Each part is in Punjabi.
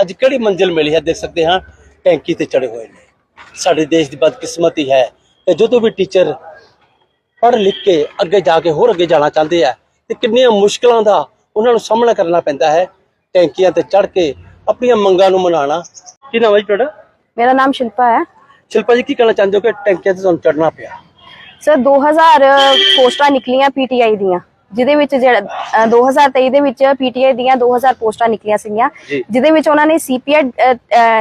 ਅੱਜ ਕਿਹੜੀ ਮੰਜ਼ਿਲ ਮਿਲੀ ਹੈ ਦੇਖ ਸਕਦੇ ਹਾਂ ਟੈਂਕੀ ਤੇ ਚੜੇ ਹੋਏ ਨੇ। ਸਾਡੇ ਦੇਸ਼ ਦੀ ਬਦਕਿਸਮਤੀ ਹੈ ਕਿ ਜਦੋਂ ਵੀ ਟੀਚਰ ਪੜ੍ਹ ਲਿਖ ਕੇ ਅੱਗੇ ਜਾ ਕੇ ਹੋਰ ਅੱਗੇ ਜਾਣਾ ਚਾਹੁੰਦੇ ਆ ਤੇ ਕਿੰਨੀਆਂ ਮੁਸ਼ਕਲਾਂ ਦਾ ਉਹਨਾਂ ਨੂੰ ਸਾਹਮਣਾ ਕਰਨਾ ਪੈਂਦਾ ਹੈ ਟੈਂਕੀਆਂ ਤੇ ਚੜ ਕੇ ਆਪਣੀਆਂ ਮੰਗਾਂ ਨੂੰ ਮਨਾਉਣਾ। ਕੀ ਨਾਮ ਹੈ ਜੀ ਤੁਹਾਡਾ? ਮੇਰਾ ਨਾਮ ਸ਼ਿਲਪਾ ਹੈ। ਸ਼ਿਲਪਾ ਜੀ ਕੀ ਕਹਿਣਾ ਚਾਹੁੰਦੇ ਹੋ ਕਿ ਟੈਂਕੀਆਂ ਤੇ ਤੁਹਾਨੂੰ ਚੜਨਾ ਪਿਆ? ਸਰ 2000 ਪੋਸਟਾਂ ਨਿਕਲੀਆਂ ਪੀਟੀਆਈ ਦੀਆਂ। ਜਿਹਦੇ ਵਿੱਚ ਜਿਹੜਾ ਅ, 2023 ਦੇ ਵਿੱਚ ਪੀਟੀਆਈ ਦੀਆਂ 2000 ਪੋਸਟਾਂ ਨਿਕਲੀਆਂ ਸੀਗੀਆਂ ਜੀ। ਜਿਹਦੇ ਵਿੱਚ ਉਹਨਾਂ ਨੇ ਸੀਪੀਐਡ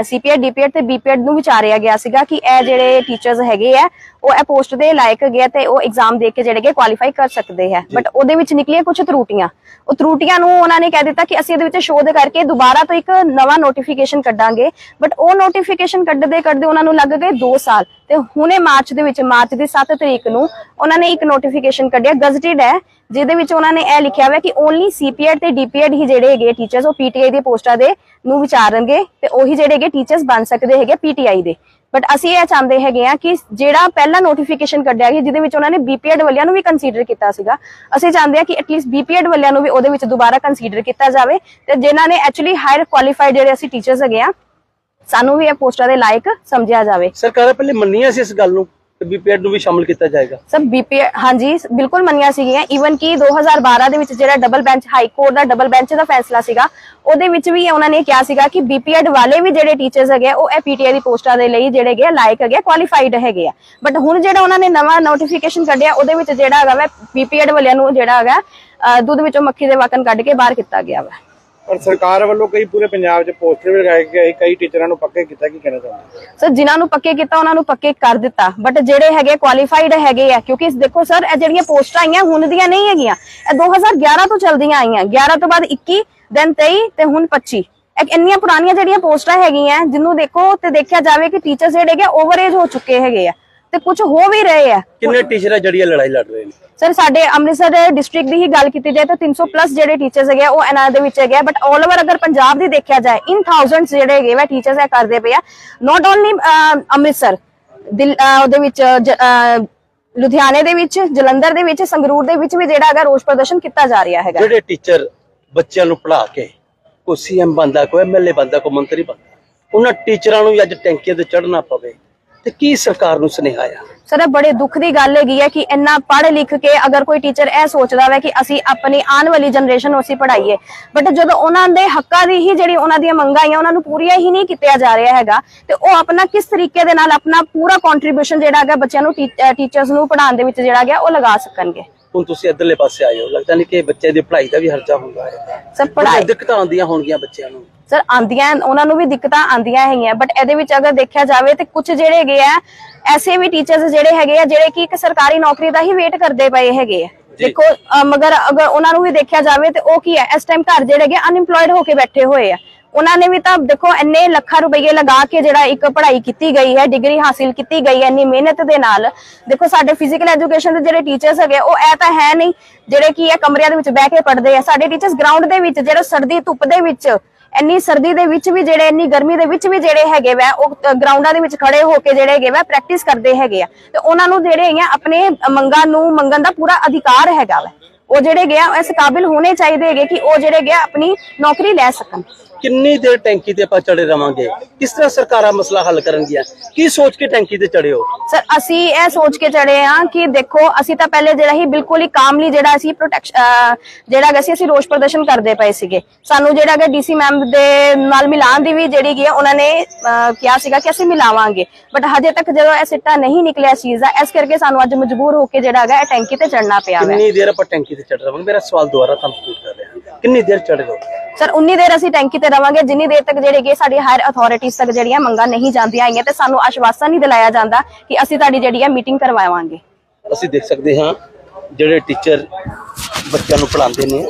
ਸੀਪੀਐਡ ਡੀਪੀਐਡ ਤੇ ਬੀਪੀਐਡ ਨੂੰ ਵਿਚਾਰਿਆ ਗਿਆ ਸੀਗਾ ਕਿ ਇਹ ਜਿਹੜੇ ਟੀਚਰਸ ਹੈਗੇ ਆ ਉਹ ਇਹ ਪੋਸਟ ਦੇ ਲਾਇਕ ਹੈਗੇ ਆ ਤੇ ਉਹ ਐਗਜ਼ਾਮ ਦੇ ਕੇ ਜਿਹੜੇ ਕਿ ਕੁਆਲੀਫਾਈ ਕਰ ਸਕਦੇ ਹੈ ਬਟ ਉਹਦੇ ਵਿੱਚ ਨਿਕਲੀਆਂ ਕੁਝ ਤਰੂਟੀਆਂ। ਉਹ ਤਰੂਟੀਆਂ ਨੂੰ ਉਹਨਾਂ ਨੇ ਕਹਿ ਦਿੱਤਾ ਕਿ ਅਸੀਂ ਇਹਦੇ ਵਿੱਚ ਸ਼ੋਧ ਕਰਕੇ ਦੁਬਾਰਾ ਤੋਂ ਇੱਕ ਨਵਾਂ ਨੋਟੀਫਿਕੇਸ਼ਨ ਕੱਢਾਂਗੇ। ਬਟ ਉਹ ਨੋਟੀਫਿਕੇਸ਼ਨ ਕੱਢਦੇ ਕੱਢਦੇ ਉਹਨਾਂ ਨੂੰ ਲੱਗ ਗਏ 2 ਸਾਲ। ਤੇ ਹੁਣੇ ਮਾਰਚ ਦੇ ਵਿੱਚ ਮਾਰਚ ਦੀ 7 ਤਰੀਕ ਨੂੰ ਉਹਨਾਂ ਨੇ ਇੱਕ ਨੋਟੀਫਿਕੇਸ਼ਨ ਕੱਢਿਆ ਗਜ਼ਟਿਡ ਹੈ ਜਿਹਦੇ ਵਿੱਚ ਉਹਨਾਂ ਨੇ ਇਹ ਲਿਖਿਆ ਹੋਇਆ ਕਿ ਓਨਲੀ ਸੀਪੀਐਡ ਤੇ ਡੀਪੀਐਡ ਹੀ ਜਿਹੜੇ ਹੈਗੇ ਟੀਚਰਸ ਉਹ ਪੀਟੀਆਈ ਦੀ ਪੋਸਟਾਂ ਦੇ ਨੂੰ ਵਿਚਾਰਨਗੇ ਤੇ ਉਹੀ ਜਿਹੜੇ ਹੈਗੇ ਟੀਚਰਸ ਬਣ ਸਕਦੇ ਹੈਗੇ ਪੀਟੀਆਈ ਦੇ। ਬਟ ਅਸੀਂ ਇਹ ਚਾਹੁੰਦੇ ਹੈਗੇ ਆ ਕਿ ਜਿਹੜਾ ਪਹਿਲਾ ਨੋਟੀਫਿਕੇਸ਼ਨ ਕੱਢਿਆ ਗਿਆ ਜਿਹਦੇ ਵਿੱਚ ਉਹਨਾਂ ਨੇ ਬੀਪੀਐਡ ਵਾਲਿਆਂ ਨੂੰ ਵੀ ਕੰਸੀਡਰ ਕੀਤਾ ਸੀਗਾ, ਅਸੀਂ ਚਾਹੁੰਦੇ ਆ ਕਿ ਐਟਲੀਸਟ ਬੀਪੀਐਡ ਵਾਲਿਆਂ ਨੂੰ ਵੀ ਉਹਦੇ ਵਿੱਚ ਦੁਬਾਰਾ ਕੰਸੀਡਰ ਕੀਤਾ ਜਾਵੇ ਤੇ ਜਿਨ੍ਹਾਂ ਨੇ ਐਕਚੁਅਲੀ ਹਾਇਰ ਕੁਆਲੀਫਾਈਡ ਜਿਹੜੇ ਅਸੀਂ ਟੀਚਰਸ ਹੈਗੇ ਆ ਸਾਨੂੰ ਵੀ ਇਹ ਪੋਸਟਾਂ ਦੇ ਲਾਇਕ ਸਮਝਿਆ ਜਾਵੇ। ਸਰਕਾਰਾਂ ਪਹਿਲੇ ਮੰਨੀਆਂ ਸੀ ਇਸ ਗੱਲ ਨੂੰ? ਕਿ ਬੀਪੀਐਡ ਨੂੰ ਵੀ ਸ਼ਾਮਲ ਕੀਤਾ ਜਾਏਗਾ? ਸਭ ਬੀਪੀ ਹਾਂਜੀ, ਬਿਲਕੁਲ ਮੰਨਿਆ ਸੀਗੀਆਂ। ਈਵਨ ਕਿ 2012 ਦੇ ਵਿੱਚ ਜਿਹੜਾ ਡਬਲ ਬੈਂਚ ਹਾਈ ਕੋਰਟ ਦਾ ਡਬਲ ਬੈਂਚ ਦਾ ਫੈਸਲਾ ਸੀਗਾ, ਉਹਦੇ ਵਿੱਚ ਵੀ ਉਹਨਾਂ ਨੇ ਕਿਹਾ ਸੀਗਾ ਕਿ ਬੀਪੀਐਡ ਵਾਲੇ ਵੀ ਜਿਹੜੇ ਟੀਚਰਸ ਹੈਗੇ ਉਹ ਇਹ ਦੀ ਪੋਸਟਾਂ ਦੇ ਲਈ ਜਿਹੜੇ ਹੈਗੇ ਲਾਇਕ ਹੈਗੇ ਕੁਆਲੀਫਾਈਡ ਹੈਗੇ ਆ। ਬਟ ਹੁਣ ਜਿਹੜਾ ਉਹਨਾਂ ਨੇ ਨਵਾਂ ਨੋਟੀਫਿਕੇਸ਼ਨ ਕੱਢਿਆ, ਉਹਦੇ ਵਿੱਚ ਜਿਹੜਾ ਹੈਗਾ ਵਾ ਬੀਪੀਐਡ ਵਾਲਿਆਂ ਨੂੰ ਜਿਹੜਾ ਹੈਗਾ ਦੁੱਧ ਵਿੱਚੋਂ ਮੱਖੀ ਦੇ ਵਾਕਨ ਕੱਢ ਕੇ ਬਾਹਰ ਕੀਤਾ ਗਿਆ ਵਾ। ਪਰ ਸਰਕਾਰ ਵੱਲੋਂ ਕਈ ਪੂਰੇ ਪੰਜਾਬ 'ਚ ਪੋਸਟਰ ਵੀ ਲਗਾਏ ਗਏ, ਕਈ ਟੀਚਰਾਂ ਨੂੰ ਪੱਕੇ ਕੀਤਾ, ਕੀ ਕਹਿਣਾ ਚਾਹੁੰਦੇ ਸਰ ਜਿਨ੍ਹਾਂ ਨੂੰ ਪੱਕੇ ਕੀਤਾ, ਉਹਨਾਂ ਨੂੰ ਪੱਕੇ ਕਰ ਦਿੱਤਾ। ਬਟ ਜਿਹੜੇ ਹੈਗੇ ਕੁਆਲੀਫਾਈਡ ਹੈਗੇ ਆ, ਕਿਉਂਕਿ ਦੇਖੋ ਸਰ ਇਹ ਜਿਹੜੀਆਂ ਪੋਸਟਾਂ ਆਈਆਂ, ਹੁਣ ਦੀਆਂ ਨਹੀਂ ਹੈਗੀਆਂ। ਇਹ 2011 ਤੋਂ ਚਲਦੀਆਂ ਆਈਆਂ। 11 ਤੋਂ ਬਾਅਦ 21 ਦੈਨ 23 ਤੇ ਹੁਣ 25 ਇੰਨੀਆਂ ਪੁਰਾਣੀਆਂ ਜਿਹੜੀਆਂ ਪੋਸਟਾਂ ਹੈਗੀਆਂ, ਜਿਹਨੂੰ ਦੇਖੋ ਤੇ ਦੇਖਿਆ ਜਾਵੇ ਕਿ ਟੀਚਰ ਜਿਹੜੇ ਹੈਗੇ ਓਵਰ ਏਜ ਹੋ ਚੁੱਕੇ ਹੈਗੇ ਆ। ਤੇ ਕੁਝ ਹੋ ਵੀ ਰਹੇ ਆ। ਕਿੰਨੇ ਟੀਚਰ ਆ ਜਿਹੜੀਆਂ ਲੜਾਈ ਲੜ ਰਹੇ ਨੇ? ਸਰ ਸਾਡੇ ਅੰਮ੍ਰਿਤਸਰ ਡਿਸਟ੍ਰਿਕਟ ਦੀ ਹੀ ਗੱਲ ਕੀਤੀ ਜਾਏ ਤਾਂ 300 ਪਲੱਸ ਜਿਹੜੇ ਟੀਚਰਸ ਹੈਗੇ ਉਹ ਇਹਨਾਂ ਦੇ ਵਿੱਚ ਹੈਗੇ ਬਟ ਆਲ ਓਵਰ ਅਗਰ ਪੰਜਾਬ ਦੀ ਦੇਖਿਆ ਜਾਏ ਇਨ ਥਾਊਜ਼ੈਂਡਸ ਜਿਹੜੇ ਹੈਗੇ ਵਾ ਟੀਚਰਸ ਇਹ ਕਰਦੇ ਪਏ ਆ। ਨਾਟ ਓਨਲੀ ਅੰਮ੍ਰਿਤਸਰ ਉਹਦੇ ਵਿੱਚ ਲੁਧਿਆਣੇ ਦੇ ਵਿੱਚ ਜਲੰਧਰ ਦੇ ਵਿੱਚ ਸੰਗਰੂਰ ਦੇ ਵਿੱਚ ਵੀ ਜਿਹੜਾ ਹੈਗਾ ਰੋਸ ਪ੍ਰਦਰਸ਼ਨ ਕੀਤਾ ਜਾ ਰਿਹਾ ਹੈਗਾ। ਜਿਹੜੇ ਟੀਚਰ ਬੱਚਿਆਂ ਨੂੰ ਪੜ੍ਹਾ ਕੇ ਕੋਈ ਸੀਐਮ ਬੰਦਾ ਕੋਈ ਐਮਐਲਏ ਬੰਦਾ ਕੋਈ ਮੰਤਰੀ ਬੰਦਾ ਉਹਨਾਂ ਟੀਚਰਾਂ ਨੂੰ ਵੀ ਅੱਜ ਟੈਂਕੀਆਂ ਤੇ ਚੜ੍ਹਨਾ ਪਵੇ। ਤੇ ਕੀ ਸਰਕਾਰ ਨੂੰ ਸੁਨੇਹਾ ਆ? ਸਰ, ਇਹ ਬੜੇ ਦੁੱਖ ਦੀ ਗੱਲ ਹੈਗੀ ਹੈ ਕਿ ਇੰਨਾ ਪੜ੍ਹ ਲਿਖ ਕੇ ਅਗਰ ਕੋਈ ਟੀਚਰ ਇਹ ਸੋਚਦਾ ਹੈ ਕਿ ਅਸੀਂ ਆਪਣੀ ਆਉਣ ਵਾਲੀ ਜਨਰੇਸ਼ਨ ਨੂੰ ਅਸੀਂ ਪੜ੍ਹਾਈਏ ਬਟ ਜਦੋਂ ਉਹਨਾਂ ਦੇ ਹੱਕਾਂ ਦੀ ਹੀ ਜਿਹੜੀ ਉਹਨਾਂ ਦੀਆਂ ਮੰਗਾਂ ਆਈਆਂ, ਉਹਨਾਂ ਨੂੰ ਪੂਰੀਆਂ ਹੀ ਨਹੀਂ ਕੀਤੀਆਂ ਜਾ ਰਿਹਾ ਹੈਗਾ, ਤੇ ਉਹ ਆਪਣਾ ਕਿਸ ਤਰੀਕੇ ਦੇ ਨਾਲ ਆਪਣਾ ਪੂਰਾ ਕੰਟਰੀਬਿਊਸ਼ਨ ਜਿਹੜਾ ਹੈਗਾ ਬੱਚਿਆਂ ਨੂੰ ਟੀਚਰਸ ਨੂੰ ਪੜ੍ਹਾਉਣ ਦੇ ਵਿੱਚ ਜਿਹੜਾ ਹੈਗਾ ਉਹ ਲਗਾ ਸਕਣਗੇ। ਹੁਣ ਤੁਸੀਂ ਇੱਧਰਲੇ ਪਾਸੇ ਆਏ ਹੋ ਲੱਗਦਾ ਨਹੀਂ ਕਿ ਬੱਚੇ ਦੀ ਪੜ੍ਹਾਈ ਦਾ ਵੀ ਖਰਚਾ ਹੁੰਦਾ ਹੈ। ਸਰ ਪੜ੍ਹਾਈ ਦਿੱਕਤਾਂ ਆਉਂਦੀਆਂ ਹੋਣਗੀਆਂ ਬੱਚਿਆਂ ਨੂੰ? ਸਰ ਆਂਦੀਆਂ ਉਹਨਾਂ ਨੂੰ ਵੀ ਦਿੱਕਤਾਂ ਆਂਦੀਆਂ ਹੈਗੀਆਂ ਬਟ ਇਹਦੇ ਵਿੱਚ ਅਗਰ ਦੇਖਿਆ ਜਾਵੇ ਤੇ ਕੁਝ ਜਿਹੜੇ ਹੈਗੇ ਆ ਐਸੇ ਵੀ ਟੀਚਰਸ ਜਿਹੜੇ ਹੈਗੇ ਆ ਜਿਹੜੇ ਕਿ ਇੱਕ ਸਰਕਾਰੀ ਨੌਕਰੀ ਦਾ ਹੀ ਵੇਟ ਕਰਦੇ ਪਏ ਹੈਗੇ ਆ। ਦੇਖੋ ਮਗਰ ਅਗਰ ਉਹਨਾਂ ਨੂੰ ਵੀ ਦੇਖਿਆ ਜਾਵੇ ਤੇ ਉਹ ਕੀ ਹੈ ਇਸ ਟਾਈਮ ਘਰ ਜਿਹੜੇ ਹੈਗੇ ਅਨਇੰਪਲੋਇਡ ਹੋ ਕੇ ਬੈਠੇ ਹੋਏ ਆ। ਉਹਨਾਂ ਨੇ ਵੀ ਤਾਂ ਦੇਖੋ ਇੰਨੇ ਲੱਖਾਂ ਰੁਪਏ ਲਗਾ ਕੇ ਜਿਹੜਾ ਇੱਕ ਪੜ੍ਹਾਈ ਕੀਤੀ ਗਈ ਹੈ ਡਿਗਰੀ ਹਾਸਿਲ ਕੀਤੀ ਗਈ ਹੈ, ਇੰਨੀ ਮਿਹਨਤ ਦੇ ਨਾਲ। ਦੇਖੋ ਸਾਡੇ ਫਿਜ਼ੀਕਲ ਐਜੂਕੇਸ਼ਨ ਦੇ ਜਿਹੜੇ ਟੀਚਰਸ ਹੈਗੇ, ਉਹ ਇਹ ਤਾਂ ਹੈ ਨਹੀਂ, ਜਿਹੜੇ ਕੀ ਇਹ ਕਮਰਿਆਂ ਦੇ ਵਿੱਚ ਬਹਿ ਕੇ ਪੜ੍ਹਦੇ ਆ। ਸਾਡੇ ਟੀਚਰਸ ਗਰਾਊਂਡ ਦੇ ਵਿੱਚ, ਜਿਹੜੇ ਸਰਦੀ ਧੁੱਪ ਦੇ ਵਿੱਚ, ਇੰਨੀ ਸਰਦੀ ਦੇ ਵਿੱਚ ਵੀ ਜਿਹੜੇ, ਇੰਨੀ ਗਰਮੀ ਦੇ ਵਿੱਚ ਵੀ ਜਿਹੜੇ ਹੈਗੇ ਵਾ, ਉਹ ਗਰਾਊਂਡਾਂ ਦੇ ਵਿੱਚ ਖੜੇ ਹੋ ਕੇ ਜਿਹੜੇ ਹੈਗੇ ਵਾ ਪ੍ਰੈਕਟਿਸ ਕਰਦੇ ਹੈਗੇ ਆ। ਤੇ ਉਹਨਾਂ ਨੂੰ ਜਿਹੜੇ ਹੈਗੇ ਆ ਆਪਣੇ ਮੰਗਾਂ ਨੂੰ ਮੰਗਣ ਦਾ ਪੂਰਾ ਅਧਿਕਾਰ ਹੈਗਾ ਵਾ। ਉਹ ਜਿਹੜੇ ਗਿਆ ਇਸ ਕਾਬਿਲ ਹੋਣੇ ਚਾਹੀਦੇ ਹੈਗੇ ਕਿ ਉਹ ਜਿਹੜੇ ਗਿਆ ਆਪਣੀ ਨੌਕਰੀ ਲੈ ਸਕਣ। ਕਿੰਨੀ ਦੇਰ ਟੈਂਕੀ ਤੇ ਆਪਾਂ ਚੜੇ ਰਵਾਂਗੇ? ਕਿਸ ਤਰ੍ਹਾਂ ਸਰਕਾਰਾਂ ਮਸਲਾ ਹੱਲ ਕਰਨਗੀਆਂ? ਕੀ ਸੋਚ ਕੇ ਟੈਂਕੀ ਤੇ ਚੜੇ ਹੋ? ਸਰ ਅਸੀਂ ਇਹ ਸੋਚ ਕੇ ਚੜੇ ਆ ਕਿ ਦੇਖੋ ਅਸੀਂ ਤਾਂ ਪਹਿਲੇ ਜਿਹੜਾ ਹੀ ਬਿਲਕੁਲ ਹੀ ਕਾਮਲੀ ਜਿਹੜਾ ਅਸੀਂ ਪ੍ਰੋਟੈਕਸ਼ਨ ਜਿਹੜਾ ਹੈਗਾ ਸੀ ਅਸੀਂ ਰੋਸ ਪ੍ਰਦਰਸ਼ਨ ਕਰਦੇ ਪਏ ਸੀਗੇ। ਸਾਨੂੰ ਜਿਹੜਾ ਹੈਗਾ ਡੀਸੀ ਮੈਮ ਦੇ ਨਾਲ ਮਿਲਾਉਣ ਦੀ ਵੀ ਜਿਹੜੀ ਕੀ ਉਹਨਾਂ ਨੇ ਕਿਹਾ ਸੀਗਾ ਕਿ ਅਸੀਂ ਮਿਲਾਵਾਂਗੇ। ਬਟ ਹਜੇ ਤੱਕ ਜਦੋਂ ਇਹ ਸਿੱਟਾ ਨਹੀਂ ਨਿਕਲਿਆ ਇਸ ਚੀਜ਼ ਦਾ ਇਸ ਕਰਕੇ ਸਾਨੂੰ ਅੱਜ ਮਜਬੂਰ ਹੋ ਕੇ ਜਿਹੜਾ ਹੈਗਾ ਇਹ ਟੈਂਕੀ ਤੇ ਚੜਨਾ ਪਿਆ ਵਾ। ਕਿੰਨੀ ਦੇਰ ਆਪਾਂ ਟੈਂਕੀ ਤੇ ਚੜ ਰਵਾਂਗੇ? ਮੇਰਾ ਸਵਾਲ ਦੁਬਾਰਾ ਤੁਹਾਨੂੰ ਪੁੱਛ ਕਰ ਰਿਹਾ। ਕਿੰਨੀ ਦੇਰ ਚੜ ਰਹੋ ਸਰ ਉਨੀ ਦੇਰ ਅਸੀਂ ਟੈਂਕੀ ਤੇ ਰਵਾਂਗੇ, ਜਿੰਨੀ ਦੇਰ ਤੱਕ ਜਿਹੜੇ ਕਿ ਸਾਡੀ ਹਾਇਰ ਅਥਾਰਟੀਜ਼ ਤੱਕ ਜਿਹੜੀਆਂ ਮੰਗਾਂ ਨਹੀਂ ਜਾਂਦੀਆਂ ਆਈਆਂ ਤੇ ਸਾਨੂੰ ਆਸ਼ਵਾਸਨ ਨਹੀਂ ਦਿਲਾਇਆ ਜਾਂਦਾ ਕਿ ਅਸੀਂ ਤੁਹਾਡੀ ਜਿਹੜੀ ਹੈ ਮੀਟਿੰਗ ਕਰਵਾਵਾਂਗੇ। ਅਸੀਂ ਦੇਖ ਸਕਦੇ ਹਾਂ ਜਿਹੜੇ ਟੀਚਰ ਬੱਚਿਆਂ ਨੂੰ ਪੜ੍ਹਾਉਂਦੇ ਨੇ।